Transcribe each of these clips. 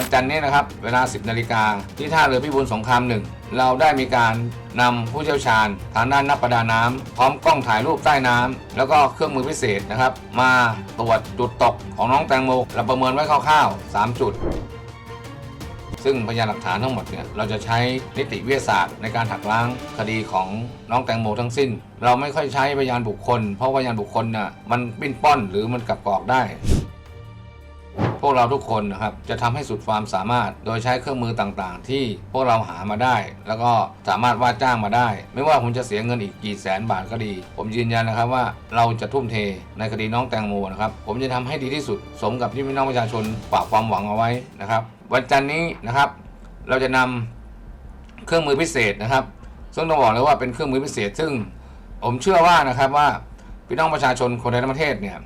วันจันทร์นี้นะครับ เวลา 10นาฬิกาที่ท่าเรือพิบูลสงครามหนึ่งเราได้มีการนำผู้เชี่ยวชาญทางด้านนักประดาน้ำพร้อมกล้องถ่ายรูปใต้น้ำแล้วก็เครื่องมือพิเศษนะครับ มาตรวจจุดตกของน้องแตงโมเราประเมินไว้คร่าวๆ 3 จุด ซึ่งพยานหลักฐานทั้งหมดเนี่ยเราจะใช้นิติวิทยาศาสตร์ในการหักล้างคดีของน้องแตงโมทั้งสิ้น เราไม่ค่อยใช้พยานบุคคล เพราะพยานบุคคลน่ะมันปิ้นป้อนหรือมันกลับกรอกได้ พวกเราทุกคนนะครับจะทำให้สุดความสามารถ โดยใช้เครื่องมือต่างๆ ที่พวกเราหามาได้ แล้วก็สามารถว่าจ้างมาได้ ไม่ว่าผมจะเสียเงินอีกกี่แสนบาทก็ดี ผมยืนยันนะครับว่าเราจะทุ่มเทในคดีน้องแตงโมนะครับผมจะทำให้ดีที่สุดสมกับที่พี่น้องประชาชนฝากความหวังเอาไว้นะครับวันจันทร์นี้นะครับ เราจะนำเครื่องมือพิเศษนะครับ ซึ่งต้องบอกเลยว่าเป็นเครื่องมือพิเศษ ซึ่งผมเชื่อว่านะครับว่าพี่น้องประชาชนคนในประเทศเนี่ย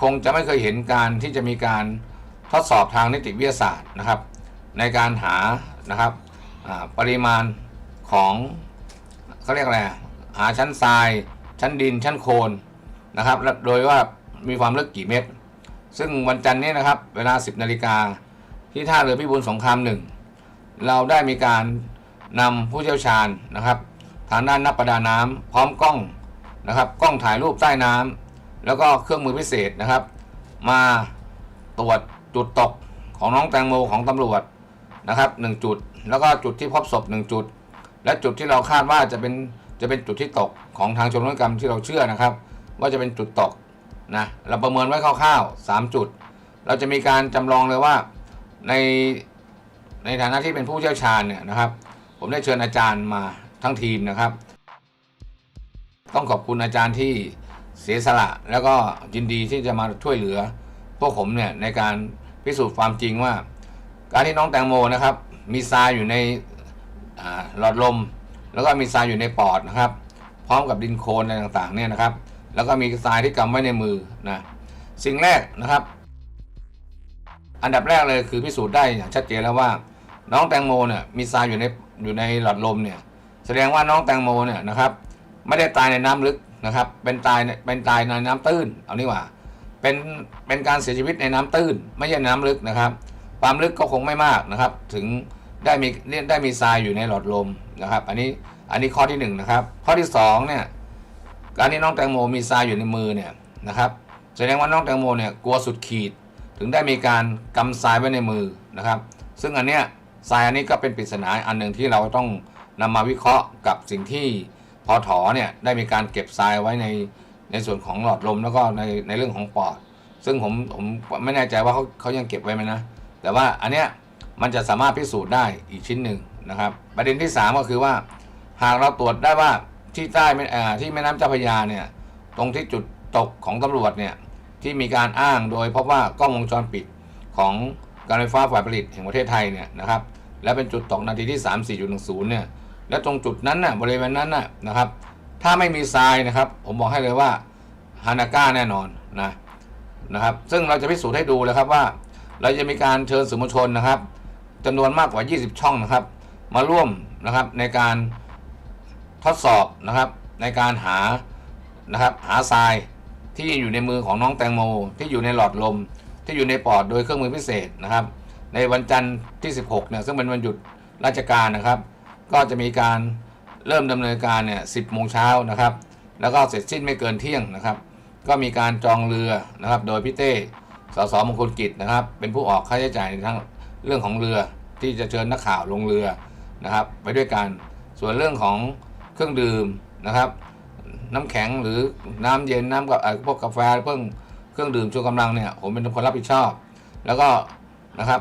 คงจะไม่เคยเห็นการที่จะมีการ ทดสอบทางนิติวิทยาศาสตร์นะครับ ในการหานะครับปริมาณของเขาเรียกอะไรหาชั้นทราย ชั้นดิน ชั้นโคลนนะครับและโดยว่ามีความลึกกี่เมตร ซึ่งวันจันทร์นี้นะครับ เวลา 10นาฬิกาที่ท่าเรือพิบูลสงครามหนึ่งเราได้มีการนำผู้เชี่ยวชาญนะครับ ทางด้านนักประดาน้ำพร้อมกล้องนะครับ กล้องถ่ายรูปใต้น้ำแล้วก็เครื่องมือพิเศษนะครับ มาตรวจ จุดตกของน้องแตงโมของตำรวจนะครับหนึ่งจุด แล้วก็จุดที่พบศพหนึ่งจุด และจุดที่เราคาดว่าจะเป็นจะเป็นจุดที่ตกของทางชมรมกรรมที่เราเชื่อนะครับ ว่าจะเป็นจุดตกนะเราประเมินไว้คร่าวๆ3จุด เราจะมีการจำลองเลยว่าในในฐานะที่เป็นผู้เชี่ยวชาญเนี่ยนะครับ ผมได้เชิญอาจารย์มาทั้งทีมนะครับ ต้องขอบคุณอาจารย์ที่เสียสละ แล้วก็ยินดีที่จะมาช่วยเหลือ พวกผมเนี่ยในการพิสูจน์ความจริงว่า การที่น้องแตงโมนะครับ มีทรายอยู่ในหลอดลม แล้วก็มีทรายอยู่ในปอดนะครับ พร้อมกับดินโคลนอะไรต่างๆเนี่ยนะครับ แล้วก็มีทรายที่กำไว้ในมือนะสิ่งแรกนะครับ อันดับแรกเลยคือพิสูจน์ได้อย่างชัดเจนแล้วว่า น้องแตงโมเนี่ยมีทรายอยู่ในอยู่ในหลอดลมเนี่ยแสดงว่าน้องแตงโมเนี่ยนะครับ ไม่ได้ตายในน้ำลึกนะครับ เป็นตายเป็นตายในน้ำตื้นเอานี่ว่า เป็นเป็นการเสียชีวิตในน้ำตื้น ไม่ใช่น้ำลึกนะครับ ความลึกก็คงไม่มากนะครับ ถึงได้มีได้มีทรายอยู่ในหลอดลมนะครับ อันนี้อันนี้ข้อที่หนึ่งนะครับ ข้อที่สองเนี่ยการที่น้องแตงโมมีทรายอยู่ในมือเนี่ยนะครับ แสดงว่าน้องแตงโมเนี่ยกลัวสุดขีด ถึงได้มีการกำทรายไว้ในมือนะครับ ซึ่งอันเนี้ยทรายอันนี้ก็เป็นปริศนาอันหนึ่งที่เราต้องนำมาวิเคราะห์กับสิ่งที่พอถอเนี่ยได้มีการเก็บทรายไว้ใน ในส่วนของหลอดลมแล้วก็ในในเรื่องของปอด ซึ่งผมผมไม่แน่ใจว่าเขาเขายังเก็บไว้ไหมนะ แต่ว่าอันเนี้ยมันจะสามารถพิสูจน์ได้อีกชิ้นหนึ่งนะครับ ประเด็นที่ 3 ก็คือว่า หากเราตรวจได้ว่าที่ใต้แม่ที่แม่น้ำเจ้าพระยาเนี่ยตรงที่จุดตกของตำรวจเนี่ยที่มีการอ้างโดยพราะว่ากล้องวงจรปิดของการไฟฟ้าฝ่ายผลิตแห่งประเทศไทยเนี่ยนะครับและเป็นจุดตกนาทีที่ 3 4 1 0เนี่ยและตรงจุดนั้นน่ะบริเวณนั้นน่ะนะครับ ถ้าไม่มีทรายนะครับ ผมบอกให้เลยว่าฮานาก้าแน่นอนนะนะครับ ซึ่งเราจะพิสูจน์ให้ดูเลยครับว่า เราจะมีการเชิญสื่อมวลชนนะครับจำนวนมากกว่า 20 ช่องนะครับ มาร่วมนะครับในการทดสอบนะครับ ในการหานะครับหาทรายที่อยู่ในมือของน้องแตงโม ที่อยู่ในหลอดลม ที่อยู่ในปอดโดยเครื่องมือพิเศษนะครับ ในวันจันทร์ที่ 16เนี่ยซึ่งเป็นวันหยุดราชการนะครับ ก็จะมีการ เริ่มดำเนินการเนี่ย10โมงเช้านะครับ แล้วก็เสร็จสิ้นไม่เกินเที่ยงนะครับ ก็มีการจองเรือนะครับ โดยพี่เต้สสมงคลกิจนะครับ เป็นผู้ออกค่าใช้จ่ายในทั้งเรื่องของเรือที่จะเชิญนักข่าวลงเรือนะครับ ไปด้วยกัน ส่วนเรื่องของเครื่องดื่มนะครับ น้ำแข็งหรือน้ำเย็นน้ำกับเอ่อพวกกาแฟเพิ่งเครื่องดื่มชูกำลังเนี่ยผมเป็นคนรับผิดชอบ แล้วก็นะครับ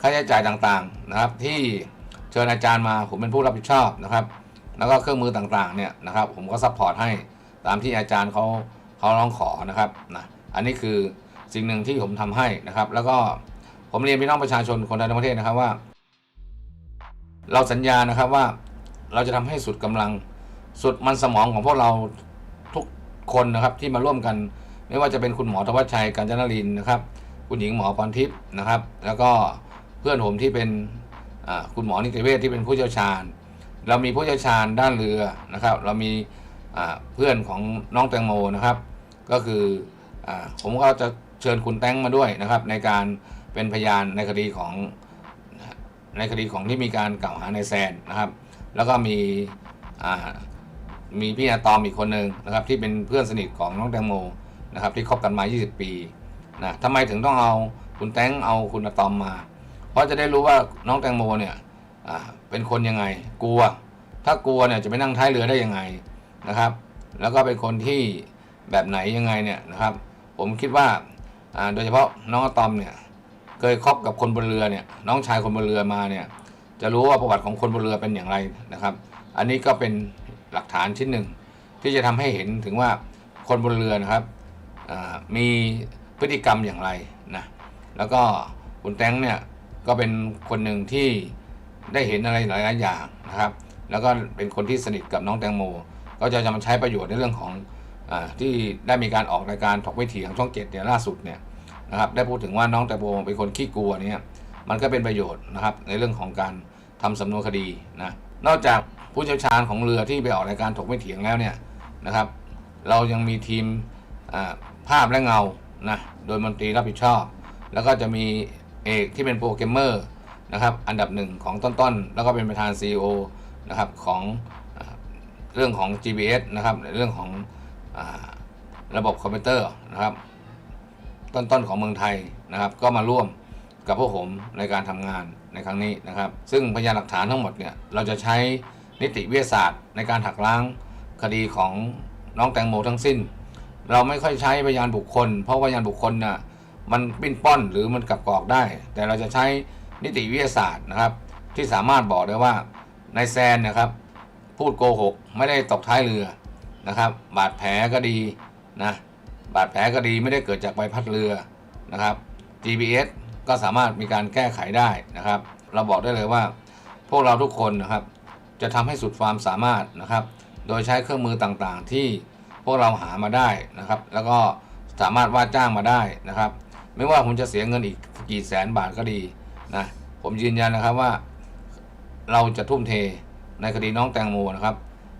ค่าใช้จ่ายต่างๆนะครับ ที่เชิญอาจารย์มาผมเป็นผู้รับผิดชอบนะครับ แล้วก็เครื่องมือต่างๆเนี่ยนะครับผมก็ซัพพอร์ตให้ตามที่อาจารย์เขาเขาร้องขอนะครับนะอันนี้คือสิ่งหนึ่งที่ผมทำให้นะครับ แล้วก็ผมเรียนพี่น้องประชาชนคนไทยทั้งประเทศนะครับว่า เราสัญญานะครับว่าเราจะทำให้สุดกำลังสุดมันสมองของพวกเราทุกคนนะครับที่มาร่วมกัน ไม่ว่าจะเป็นคุณหมอธวัชชัยกัญจนรินนะครับคุณหญิงหมอพรทิพย์นะครับ แล้วก็เพื่อนผมที่เป็นคุณหมอนิติเวชที่เป็นผู้เชี่ยวชาญ เรามีผู้เชี่ยวชาญด้านเรือนะครับ เรามีเพื่อนของน้องแตงโมนะครับ ก็คืออผมก็จะเชิญคุณแตงมาด้วยนะครับ ในการเป็นพยานในคดีของในคดีของที่มีการกล่าวหาในแซนนะครับ แล้วก็มีมีพี่อาตอมอีกคนหนึ่งนะครับ ที่เป็นเพื่อนสนิทของน้องแตงโมนะครับ ที่คบกันมา 20 ปีนะทำไมถึงต้องเอาคุณแตงเอาคุณอาตอมมา เพราะจะได้รู้ว่าน้องแตงโมเนี่ย อ่าเป็นคนยังไง กลัว ถ้ากลัวเนี่ยจะไปนั่งท้ายเรือได้ยังไงนะครับ แล้วก็เป็นคนที่แบบไหนยังไงเนี่ยนะครับ ผมคิดว่าอ่าโดยเฉพาะน้องอะตอมเนี่ยเคยคบกับคนบนเรือเนี่ยน้องชายคนบนเรือมาเนี่ยจะรู้ว่าประวัติของคนบนเรือเป็นอย่างไรนะครับ อันนี้ก็เป็นหลักฐานชิ้นหนึ่ง ที่จะทำให้เห็นถึงว่าคนบนเรือนะครับมีพฤติกรรมอย่างไรนะแล้วก็คุณแตงเนี่ยก็เป็นคนหนึ่งที่ ได้เห็นอะไรหลายๆอย่างนะครับ แล้วก็เป็นคนที่สนิทกับน้องแตงโม ก็จะจะมาใช้ประโยชน์ในเรื่องของอที่ได้มีการออกรายการถกไม่เถียงช่องเจ็ดเนี่ยล่าสุดเนี่ยนะครับได้พูดถึงว่าน้องแตงโมเป็นคนขี้กลัวเนี่ยมันก็เป็นประโยชน์นะครับในเรื่องของการทำสำนวนคดีนะนอกจากผู้เชี่ยวชาญของเรือที่ไปออกรายการถกไม่เถียงแล้วเนี่ยนะครับ เรายังมีทีมภาพและเงานะโดยมนตรีรับผิดชอบ แล้วก็จะมีเอกที่เป็นโปรแกรมเมอร์ นะครับ อันดับหนึ่งของต้นๆ แล้วก็เป็นประธาน CEO นะครับของเรื่องของ GPS นะครับในเรื่องของอระบบคอมพิวเตอร์นะครับ ต้นๆ ของเมืองไทยนะครับ ก็มาร่วมกับพวกผมในการทำงานในครั้งนี้นะครับ ซึ่งพยานหลักฐานทั้งหมดเนี่ยเราจะใช้นิติวิทยาศาสตร์ ในการหักล้างคดีของน้องแตงโมทั้งสิ้น เราไม่ค่อยใช้พยานบุคคล เพราะพยานบุคคลน่ะมันปิ้นป้อนหรือมันกลับกรอกได้ แต่เราจะใช้ นิติวิทยาศาสตร์นะครับ ที่สามารถบอกได้ว่านายแซนนะครับพูดโกหกไม่ได้ตกท้ายเรือนะครับ บาดแผลก็ดีนะบาดแผลก็ดีไม่ได้เกิดจากใบพัดเรือนะครับ GPS ก็สามารถมีการแก้ไขได้นะครับ เราบอกได้เลยว่า พวกเราทุกคนนะครับ จะทำให้สุดความสามารถนะครับ โดยใช้เครื่องมือต่างๆ ที่พวกเราหามาได้นะครับ แล้วก็สามารถว่าจ้างมาได้นะครับ ไม่ว่าผมจะเสียเงินอีกกี่แสนบาทก็ดี นะผมยืนยันนะครับว่า เราจะทุ่มเทในคดีน้องแตงโมนะครับ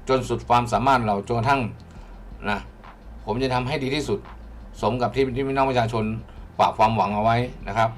จนสุดความสามารถเราจนกระทั่งนะผมจะทำให้ดีที่สุด สมกับที่ที่พี่น้องประชาชนฝากความหวังเอาไว้นะครับ